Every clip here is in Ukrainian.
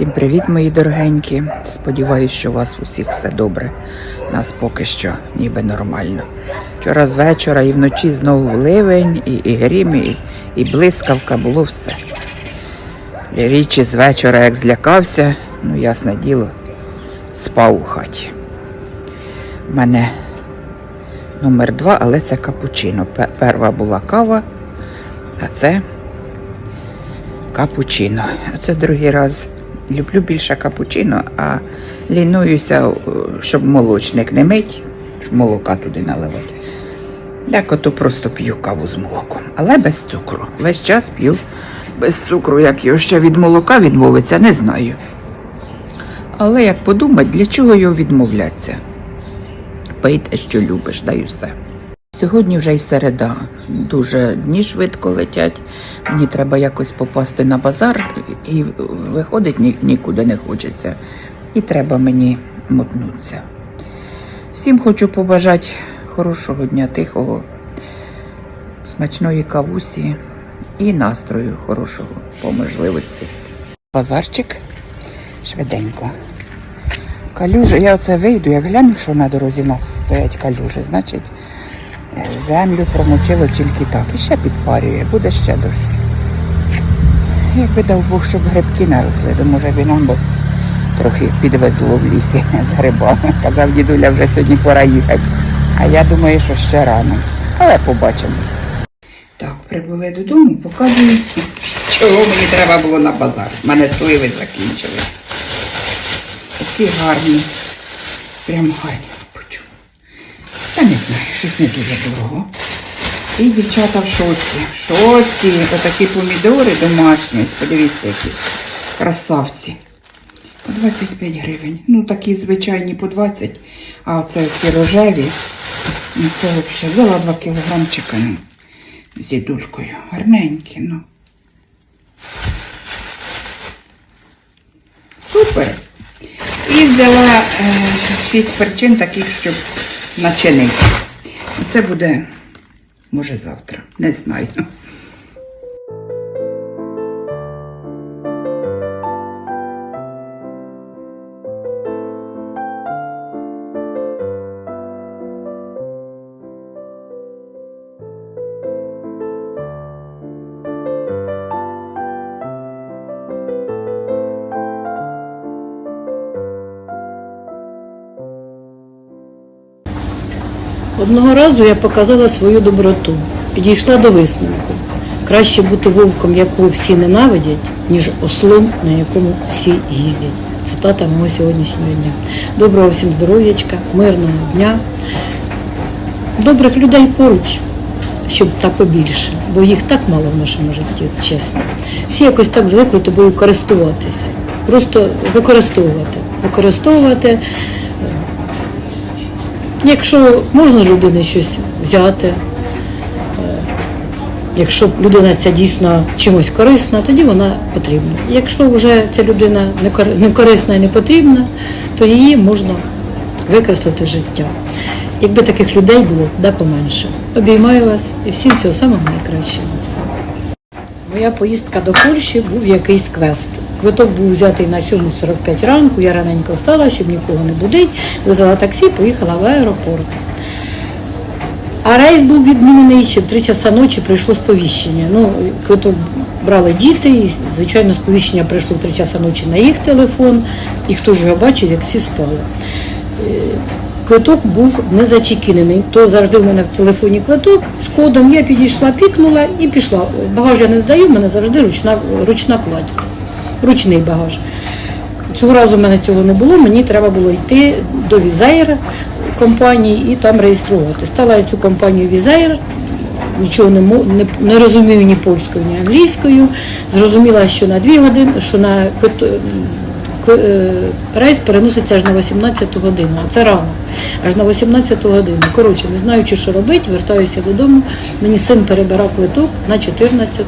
Всім привіт, мої дорогенькі. Сподіваюсь, що у вас усіх все добре. Нас поки що ніби нормально. Вчора з вечора і вночі знову ливень, і, і грім, і, і блискавка було все. Річі з вечора, як злякався, ну ясне діло, спав у хаті. У мене номер два, але це капучино. Пе- Перша була кава, а це капучино. А це другий раз. Люблю більше капучино, а лінуюся, щоб молочник не мить, молока туди наливати. Декото просто п'ю каву з молоком, але без цукру. Весь час п'ю без цукру, як його ще від молока відмовиться, не знаю. Але як подумати, для чого його відмовлятися? Пий те, що любиш, дай усе. Сьогодні вже й середа. Дуже дні швидко летять. Мені треба якось попасти на базар, і виходить ні, нікуди не хочеться. І треба мені мотнутися. Всім хочу побажати хорошого дня, тихого, смачної кавусі і настрою хорошого по можливості. Базарчик швиденько. Калюжі, я оце вийду, як гляну, що на дорозі в нас стоять калюжі, значить землю промочило тільки так. І ще підпарює, буде ще дощ. Якби дав Бог, щоб грибки наросли, то може б і нам би трохи підвезло в лісі з грибами. Казав дідуля, вже сьогодні пора їхати. А я думаю, що ще рано. Але побачимо. Так, прибули додому, показую, чого мені треба було на базар. У мене сливи закінчились. Такі гарні. Прям гарні. Та не знаю, щось не дуже дорого. І дівчата в шоці. В шоці. Отакі помідори домашні. Подивіться, які красавці. По 25 гривень. Ну, такі звичайні по 20, а оце ці рожеві. Ну, це взагалі взяла 2 кілограмчика ну, з дідушкою. Гарненькі, ну. Супер. І взяла е, шість перчин таких, щоб начинити. Це буде, може, завтра. Не знаю. Одного разу я показала свою доброту, підійшла до висновку. Краще бути вовком, якого всі ненавидять, ніж ослом, на якому всі їздять. Цитата мого сьогоднішнього дня. Доброго всім здоров'ячка, мирного дня, добрих людей поруч, щоб та побільше, бо їх так мало в нашому житті, чесно. Всі якось так звикли тобою користуватися. Просто використовувати. Використовувати Якщо можна людини щось взяти, е, якщо людина ця дійсно чимось корисна, тоді вона потрібна. Якщо вже ця людина не корисна і не потрібна, то її можна викреслити життя. Якби таких людей було, да поменше. Обіймаю вас і всім всього самого найкращого. Моя поїздка до Польщі був якийсь квест. Квиток був взятий на 7.45 ранку, я раненько встала, щоб нікого не будить, визвала таксі, поїхала в аеропорт. А рейс був відмінений ще в 3 часа ночі прийшло сповіщення. Ну, квиток брали діти, і, звичайно, сповіщення прийшло в 3 часа ночі на їх телефон, і хто ж його бачив, як всі спали. Квиток був не зачекінений. То завжди в мене в телефоні квиток з кодом. Я підійшла, пікнула і пішла. Багаж я не здаю, в мене завжди ручна, ручна кладь, ручний багаж. Цього разу в мене цього не було, мені треба було йти до Візаєр компанії і там реєструвати. Стала я цю компанію Візаєр, нічого не, не, не розумію ні польською, ні англійською. Зрозуміла, що на дві години, що на рейс переноситься аж на 18 годину, а це рано, аж на 18 годину. Коротше, не знаючи, що робити, вертаюся додому. Мені син перебирав квиток на 14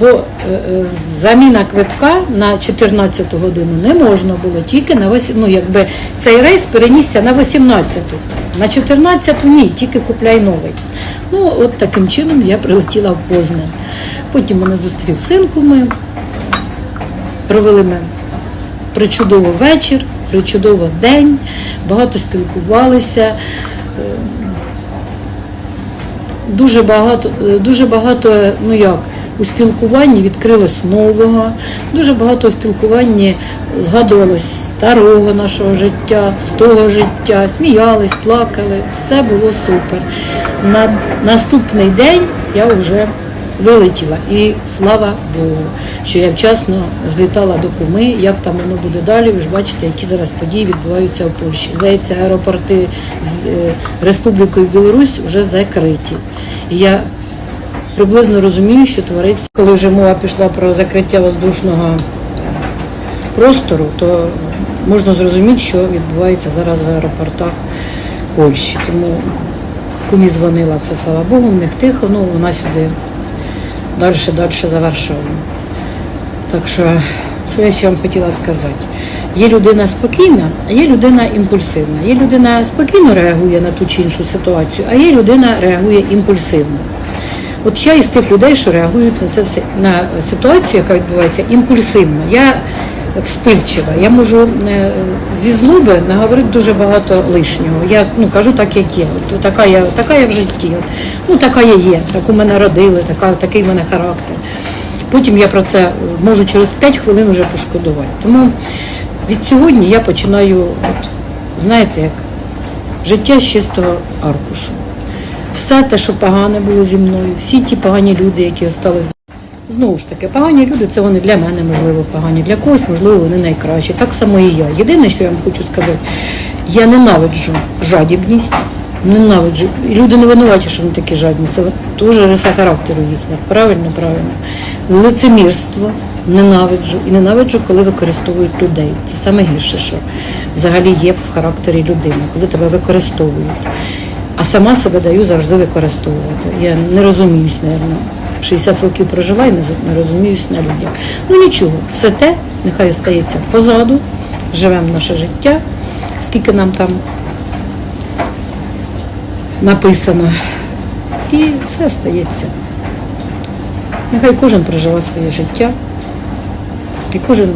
Бо е, е, заміна квитка на 14 годину не можна було, тільки на 8, ну якби цей рейс перенісся на 18-ту. на 14-ту ні, тільки купляй новий. Ну, от таким чином я прилетіла в Познань. Потім мене зустрів син куми, провели ми причудово вечір, причудово день, багато спілкувалися. е, Дуже багато, е, дуже багато, ну як, у спілкуванні відкрилось нового, дуже багато у спілкуванні згадувалось старого нашого життя, з того життя, сміялись, плакали, все було супер. На наступний день я вже вилетіла. І слава Богу, що я вчасно злітала до Куми, як там воно буде далі. Ви ж бачите, які зараз події відбуваються в Польщі. Здається, аеропорти з е, Республікою Білорусь вже закриті. І я приблизно розумію, що твориться, коли вже мова пішла про закриття воздушного простору, то можна зрозуміти, що відбувається зараз в аеропортах Польщі. Тому кумі дзвонила все, слава Богу, в них тихо, ну вона сюди далі, далі за. Так що, що я ще вам хотіла сказати? Є людина спокійна, а є людина імпульсивна. Є людина спокійно реагує на ту чи іншу ситуацію, а є людина реагує імпульсивно. От я із тих людей, що реагують на це все на ситуацію, яка відбувається, імпульсивно. Я вспильчива. Я можу е, зі злоби наговорити дуже багато лишнього. Я ну кажу так, як є. От така я, така я в житті. Ну така я є, у мене родили, така, такий в мене характер. Потім я про це можу через 5 хвилин вже пошкодувати. Тому від сьогодні я починаю, от, знаєте, як життя з чистого аркушу. Все те, що погане було зі мною, всі ті погані люди, які залишилися. Знову ж таки, погані люди це вони для мене, можливо, погані, для когось, можливо, вони найкращі. Так само і я. Єдине, що я вам хочу сказати, я ненавиджу жадібність, ненавиджу. І люди не винуваті, що вони такі жадні. Це теж риса характеру їхня. Правильно, правильно. Лицемірство ненавиджу. І ненавиджу, коли використовують людей. Це саме гірше, що взагалі є в характері людини, коли тебе використовують. А сама себе даю завжди використовувати. Я не розуміюсь, мабуть. 60 років прожила і не розуміюсь на людях. Ну нічого, все те нехай остається позаду, живемо наше життя, скільки нам там написано. І все остається. Нехай кожен проживе своє життя. І кожен,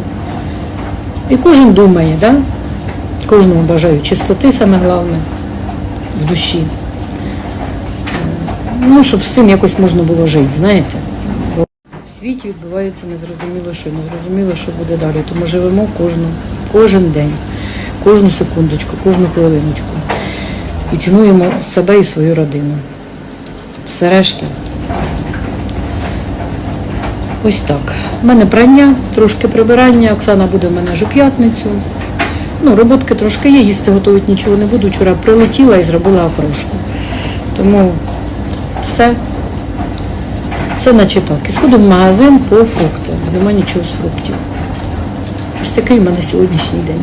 і кожен думає, да? кожному бажаю чистоти, саме головне, в душі. Ну, щоб з цим якось можна було жити, знаєте. Бо в світі відбувається незрозуміло що, незрозуміло, що буде далі. Тому живемо кожну, кожен день, кожну секундочку, кожну хвилиночку. І цінуємо себе і свою родину. Все решта. Ось так. У мене прання, трошки прибирання. Оксана буде в мене у п'ятницю. Ну, роботки трошки є, їсти готувати нічого не буду. Вчора прилетіла і зробила окрошку. Тому все. Все наче так. І сходив в магазин по фрукти. Нема нічого з фруктів. Ось такий в мене сьогоднішній день.